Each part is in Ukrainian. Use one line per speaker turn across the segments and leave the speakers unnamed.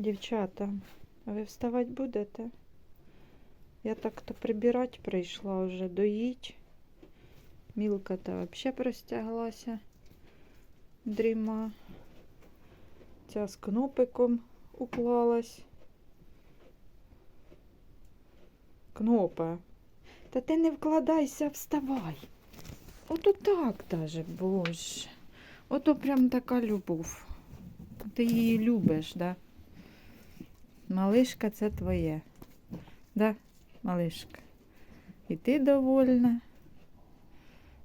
Дівчата, ви вставати будете? Я так-то прибирати прийшла вже, доїть. Мілка та взагалі простяглася. Дріма. Ця з кнопиком уклалась. Кнопа. Та ти не вкладайся, вставай. Ото так даже, боже. Ото прям така любов. Ти її любиш, да? Малишка, це твоє. Да, малишка. І ти довольна.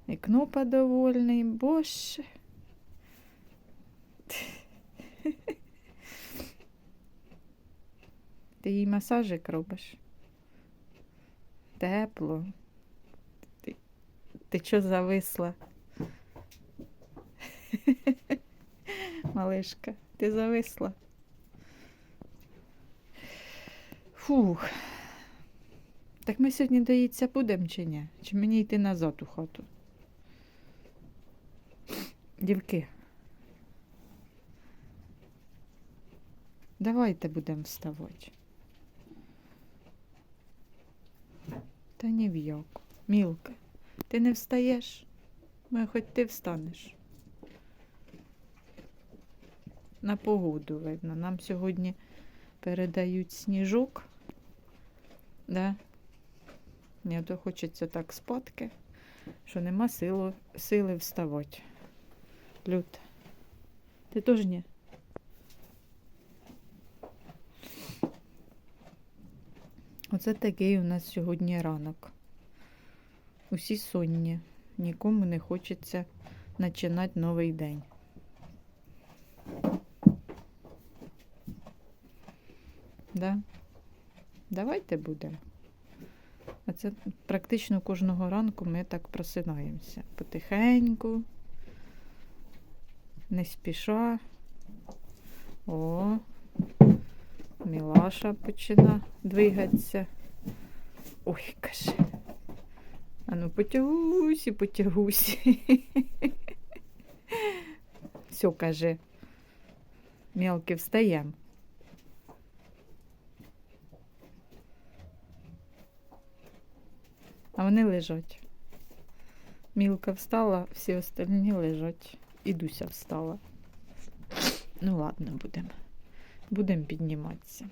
І кнопа довольний. Боже. Ти їй масажик робиш. Тепло. Ти, ти чо зависла? Малишка, ти зависла. Фух. Так ми сьогодні доїться будемо чи ні? Чи мені йти назад у хату? Дівки. Давайте будемо вставати. Та ні в як. Мілка, ти не встаєш? Ну, хоч ти встанеш. На погоду видно. Нам сьогодні передають сніжок. Да? Ні, то хочеться так спадки, що нема силу, сили вставати. Люд. Ти теж ні? Оце такий у нас сьогодні ранок. Усі сонні. Нікому не хочеться починати новий день. Да? Давайте будемо. А це практично кожного ранку ми так просинаємося. Потихеньку, не спіша. О, Мілаша почина двигатися. Ой, каже. А ну потягусь і потягусь. Все, каже. Мелки встаємо. А вони лежать. Мілка встала, всі остальні лежать. І Дуся встала. Ну ладно, будемо. Будемо підніматися.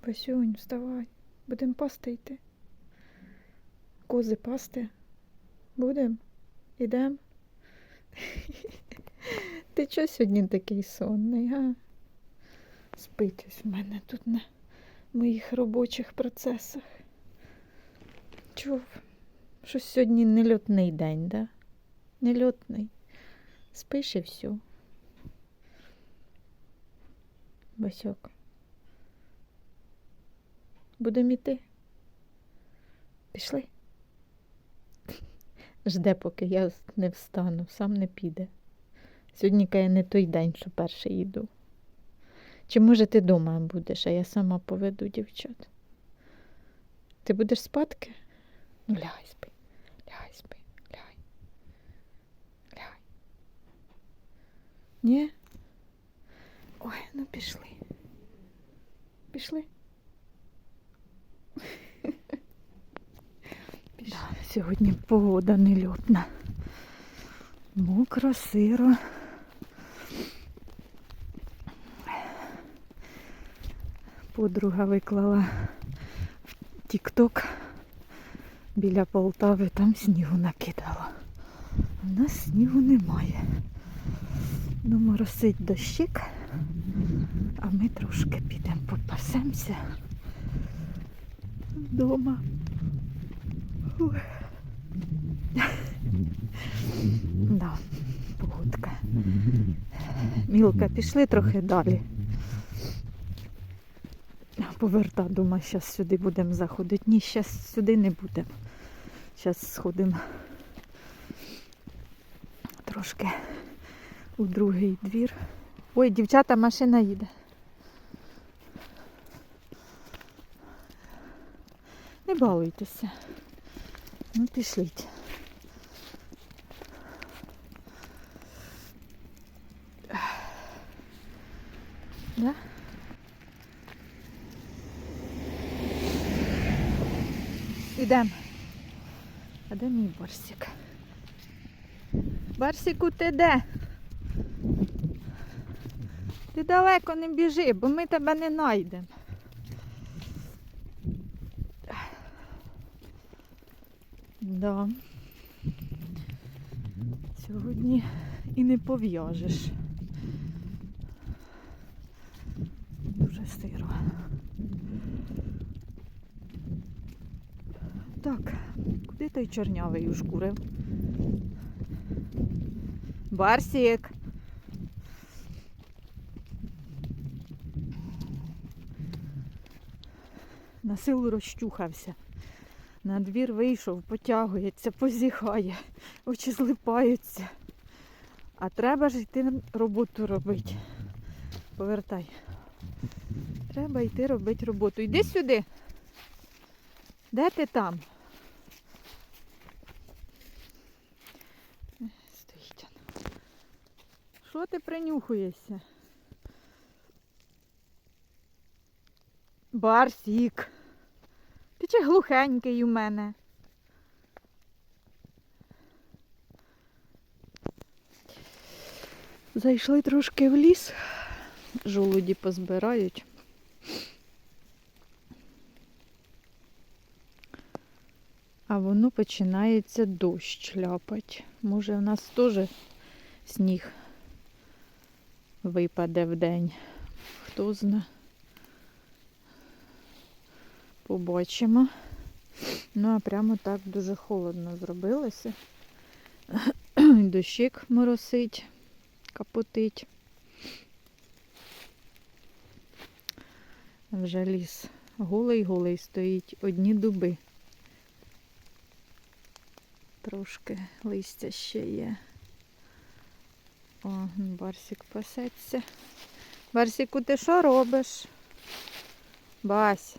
Пасюнь, вставай. Будемо пасти йти. Кози пасти. Будем? Ідем? Ти чого сьогодні такий сонний, га? Спить ось в мене тут на моїх робочих процесах. Чув, що сьогодні нельотний день, да? Нельотний. Спиш і все. Басьок. Будемо йти. Пішли. Жде, поки я не встану, сам не піде. Сьогодні каже, не той день, що перший йду. Чи може ти дома будеш, а я сама поведу дівчат? Ти будеш спадки? Ну, лягай спи, лягай спи, лягай. Лягай. Ні? Ой, ну пішли. Пішли. Пішли. Да, сьогодні погода нельотна. Мокро, сиро. Подруга виклала в Тік-Ток біля Полтави, там снігу накидало. У нас снігу немає. Ну, моросить дощик, а ми трошки підемо попасемося вдома. Ой. Да, погодка. Мілка, пішли трохи далі. Поверта, думаю, зараз сюди будемо заходити. Ні, зараз сюди не будемо. Зараз сходимо трошки у другий двір. Ой, дівчата, машина їде. Не балуйтеся. Ну, пішліть. Да? Ідемо. А де мій Барсик? Барсику, ти де? Ти далеко не біжи, бо ми тебе не знайдемо. Да. Сьогодні і не пов'яжеш. Дуже сиро. Так, той чорнявий ушкурив? Барсік. На силу розчухався. На двір вийшов, потягується, позіхає, очі злипаються. А треба ж йти роботу робити. Повертай. Треба йти робити роботу. Йди сюди. Де ти там? Е, Стоїть. он. Що ти принюхуєшся? Барсік. Ти чи глухенький у мене? Зайшли трошки в ліс, жолуді позбирають. А воно починається дощ ляпать. Може, в нас теж сніг випаде в день. Хто зна. Побачимо. Ну, а прямо так дуже холодно зробилося. Дощик моросить, капотить. Вже ліс голий-голий стоїть, одні дуби. Трошки листя ще є. О, Барсик пасеться. Барсику, ти що робиш? Бась.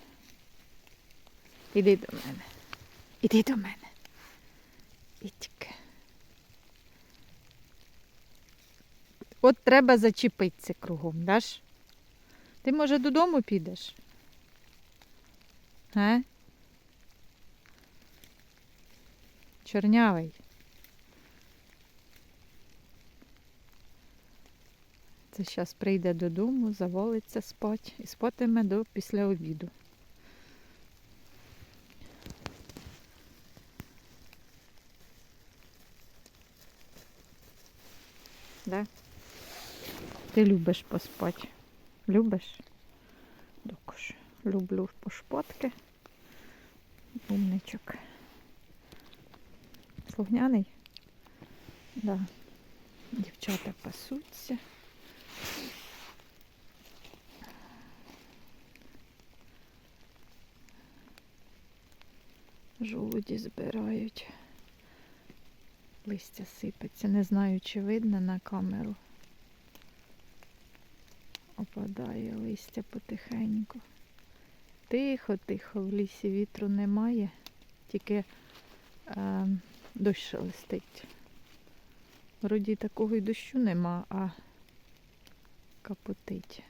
Іди до мене. Іди до мене. Ідьки. От треба зачепитися кругом, даш? Ти, може, додому підеш? Га? Чорнявий. Це зараз прийде додому, завалиться спать і спатиме до після обіду. Да? Ти любиш поспати? Любиш? Також люблю пошпатки. Умничок. Слухняний? Да. Дівчата пасуться. Жолуді збирають. Листя сипеться. Не знаю, чи видно на камеру. Опадає листя потихеньку. Тихо, тихо, в лісі вітру немає, тільки е, дощ шелестить. Вроді такого й дощу нема, а капотить.